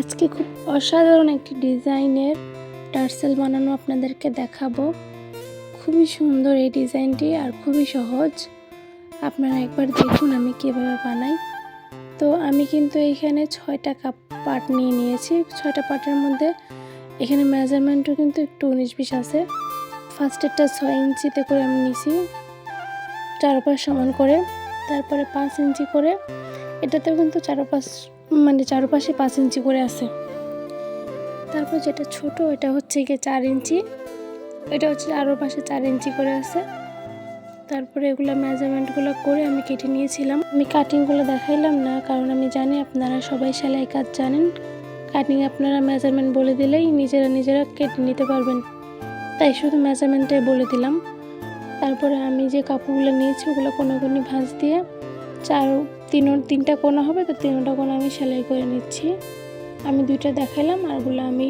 আজকে খুব অসাধারণ একটি ডিজাইনের টার্সেল বানানো আপনাদেরকে দেখাবো। খুবই সুন্দর এই ডিজাইনটি আর খুবই সহজ। আপনারা একবার দেখুন আমি কীভাবে বানাই। তো আমি কিন্তু এখানে ছয়টা কাপ পাট নিয়ে নিয়েছি। ছয়টা পাটের মধ্যে এখানে মেজারমেন্টও কিন্তু একটু উনিশ বিশ আছে। ফার্স্টেরটা ছয় ইঞ্চিতে করে আমি নিছি। চারপাশ সমান করে, তারপরে পাঁচ ইঞ্চি করে। এটাতেও কিন্তু চারপাশ মানে চারপাশে পাঁচ ইঞ্চি করে আছে। তারপর যেটা ছোট, এটা হচ্ছে গিয়ে চার ইঞ্চি। এটা হচ্ছে আরও পাশে চার ইঞ্চি করে আছে। তারপরে এগুলো মেজারমেন্টগুলো করে আমি কেটে নিয়েছিলাম। আমি কাটিংগুলো দেখাইলাম না, কারণ আমি জানি আপনারা সবাই সেলাই কাজ জানেন। কাটিং আপনারা মেজারমেন্ট বলে দিলেই নিজেরা নিজেরা কেটে নিতে পারবেন। তাই শুধু মেজারমেন্টে বলে দিলাম। তারপরে আমি যে কাপড়গুলো নিয়েছি, ওগুলো কোনোগুনি ভাঁজ দিয়ে চার তিন তিনটা কোনা হবে, তো তিনটা কোনা আমি সেলাই করে নিচ্ছি। আমি দুইটা দেখালাম আরগুলো আমি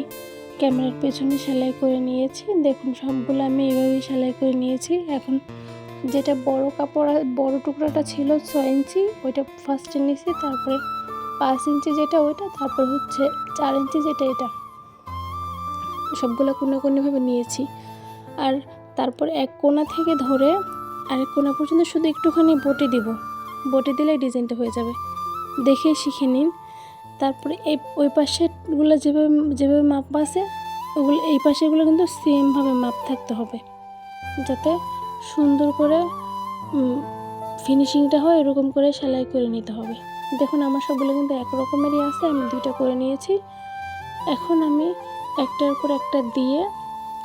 ক্যামেরার পেছনে সেলাই করে নিয়েছি। দেখুন, সবগুলো আমি এইভাবেই সেলাই করে নিয়েছি। এখন যেটা বড় কাপড়, বড় টুকরাটা ছিল ছয় ইঞ্চি, ওইটা ফার্স্টে নিয়েছি, তারপরে পাঁচ ইঞ্চি যেটা ওইটা, তারপর হচ্ছে চার ইঞ্চি যেটা এটা। সবগুলো কোনো কোনোভাবে নিয়েছি। আর তারপর এক কোনা থেকে ধরে আরেক কোনা পর্যন্ত শুধু একটুখানি বটে দিব। বটে দিলে ডিজাইনটা হয়ে যাবে। দেখে শিখে নিন। তারপরে এই, ওই পাশেরগুলো যেভাবে যেভাবে মাপ আছে, ওগুলো, এই পাশেগুলো কিন্তু সেমভাবে মাপ থাকতে হবে। যাতে সুন্দর করে ফিনিশিংটা হয়, এরকম করে সেলাই করে নিতে হবে। দেখুন, আমার সবগুলো কিন্তু এক রকমেরই আছে, আমি দুইটা করে নিয়েছি। এখন আমি একটার উপর একটা দিয়ে,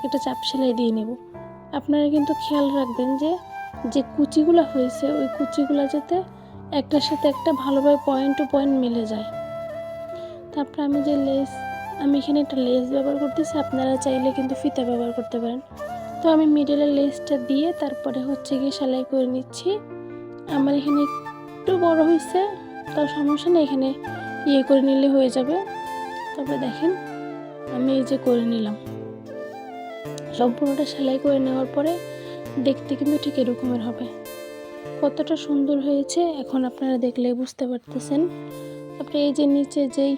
একটা চাপ সেলাই দিয়ে নেব। আপনারা কিন্তু খেয়াল রাখবেন যে যে কুচিগুলো হয়েছে, ওই কুচিগুলো যাতে একটার সাথে একটা ভালোভাবে পয়েন্ট টু পয়েন্ট মিলে যায়। তারপরে আমি যে লেস আমি এখানে একটা লেস ব্যবহার করতেছি, আপনারা চাইলে কিন্তু ফিতা ব্যবহার করতে পারেন। তো আমি মিডলে লেসটা দিয়ে তারপরে হচ্ছে গিয়ে সেলাই করে নিচ্ছি। আমার এখানে একটু বড় হয়েছে তার সমস্যা নেই, এখানে ইয়ে করে নিলে হয়ে যাবে। তারপরে দেখেন, আমি এই যে করে নিলাম। সম্পূর্ণটা সেলাই করে নেওয়ার পরে দেখতে কিন্তু ঠিক এরকমের হবে। কতটা সুন্দর হয়েছে এখন আপনারা দেখলে বুঝতে পারতেছেন। তারপরে এই যে নিচে যেই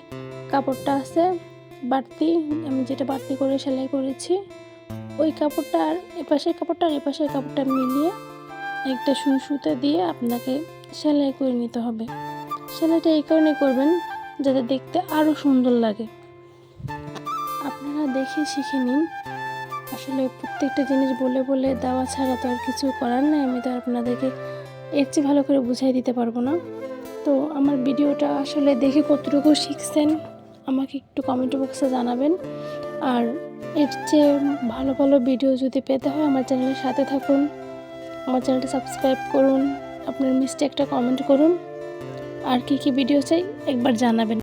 কাপড়টা আছে, বাড়তি, আমি যেটা বাড়তি করে সেলাই করেছি, ওই কাপড়টা আর এপাশের কাপড়টা আর এপাশের কাপড়টা মিলিয়ে একটা সুই দিয়ে আপনাকে সেলাই করে নিতে হবে। সেলাইটা এই কারণে করবেন যাতে দেখতে আরও সুন্দর লাগে। আপনারা দেখে শিখে নিন আসলে প্রত্যেকটা জিনিস বলে বলে দেওয়া ছাড়া তো আর কিছু করার নেই, আমি তো আপনাদেরকে এর চেয়ে ভালো করে বুঝাই দিতে পারব না। তো আমার ভিডিওটা আসলে দেখে কতটুকু শিখছেন, আমাকে একটু কমেন্ট বক্সে জানাবেন। আর এর চেয়ে ভালো ভালো ভিডিও যদি পেতে হয় আমার চ্যানেলের সাথে থাকুন, আমার চ্যানেলটা সাবস্ক্রাইব করুন, আপনার মিষ্টি একটা কমেন্ট করুন। আর কি কি ভিডিও চাই একবার জানাবেন।